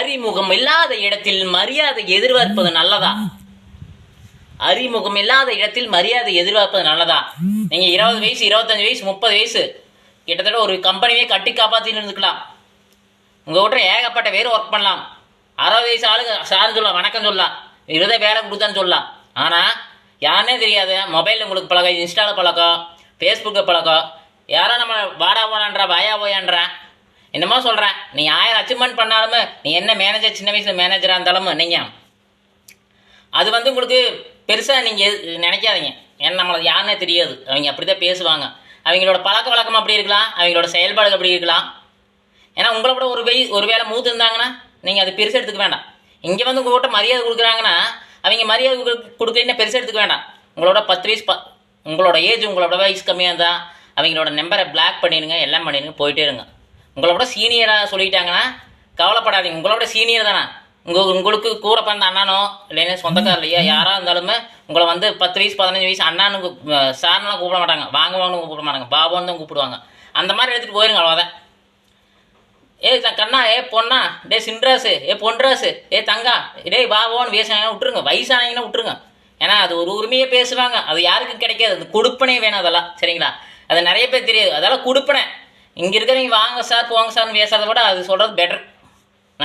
அறிமுகம் இல்லாத இடத்தில் மரியாதை எதிர்பார்ப்பது நல்லதா? அறிமுகம் இல்லாத இடத்தில் மரியாதை எதிர்பார்ப்பது நல்லதா? நீங்க இருபது வயசு இருபத்தஞ்சு வயசு முப்பது வயசு கிட்டத்தட்ட ஒரு கம்பெனியே கட்டி காப்பாத்தின்னு இருந்துக்கலாம். உங்க வீட்டுல ஏகப்பட்ட பேர் ஒர்க் பண்ணலாம். அறுபது வயசு ஆளுங்க சார்னு சொல்லலாம் வணக்கம் சொல்லலாம் இருபதே வேலை கொடுத்தான்னு சொல்லலாம். ஆனா யாருனே தெரியாது. மொபைலில் உங்களுக்கு பழக்கம் இன்ஸ்டாவில் பழக்கம் ஃபேஸ்புக்கு பழக்கம். யாரோ நம்ம வாடா போனான்றா வாயா போயான்றா என்னமோ சொல்கிறேன் நீ ஆயிரம் அச்சீவ்மெண்ட் பண்ணாலுமே நீ என்ன மேனேஜர் சின்ன வயசில் மேனேஜராக இருந்தாலும் நீங்கள் அது வந்து உங்களுக்கு பெருசாக நீங்கள் நினைக்காதீங்க. ஏன்னா நம்மளை யாருன்னே தெரியாது. அவங்க அப்படி தான் பேசுவாங்க. அவங்களோட பழக்க வழக்கம் அப்படி இருக்கலாம். அவங்களோட செயல்பாடு அப்படி இருக்கலாம். ஏன்னா உங்களை விட ஒரு வெய் ஒரு வேலை மூத்து இருந்தாங்கன்னா நீங்கள் அது பெருசாக எடுத்துக்க வேண்டாம். இங்கே வந்து உங்கள் கிட்ட மரியாதை கொடுக்குறாங்கன்னா அவங்க மரியாதை கொடுக்க- கொடுக்கலன்னா பெருசாக எடுத்துக்க வேண்டாம். உங்களோட பத்து வயசு ப உங்களோட ஏஜ் உங்களோட வயசு கம்மியாக இருந்தால் அவங்களோட நம்பரை பிளாக் பண்ணிடுங்க எல்லாம் பண்ணிடுங்க போயிட்டே இருங்க. உங்களை விட சீனியராக சொல்லிட்டாங்கன்னா கவலைப்படாதீங்க. உங்களை விட சீனியர் தானே? உங்கள் உங்களுக்கு கூட பிறந்த அண்ணனோ இல்லைன்னா சொந்தக்கார இல்லையா யாராக இருந்தாலுமே உங்களை வந்து பத்து வயசு பதினஞ்சு வயசு அண்ணான்னு சார்னெலாம் கூப்பிட மாட்டாங்க. வாங்க வாங்கன்னு கூப்பிட மாட்டாங்க. பாபோன்னு தான் கூப்பிடுவாங்க. அந்த மாதிரி எடுத்துகிட்டு போயிருங்க அவ்வளோதான் ஏ த- கண்ணா ஏ பொண்ணா? டே சின்ராசு. ஏ பொன்ராசு. ஏ தங்கா. டேய் பாபோன்னு பேசுனாங்கன்னா விட்டுருங்க. வயசானீங்கன்னா விட்டுருங்க. ஏன்னா அது ஒரு உரிமையை பேசுவாங்க. அது யாருக்கும் கிடைக்காது. அது கொடுப்பனே வேணும் அதெல்லாம். சரிங்களா? அது நிறைய பேர் தெரியாது. அதெல்லாம் கொடுப்பனே. இங்கே இருக்கிறவங்க வாங்க சார் போங்க சார்னு பேசாத விட அது சொல்கிறது பெட்டர்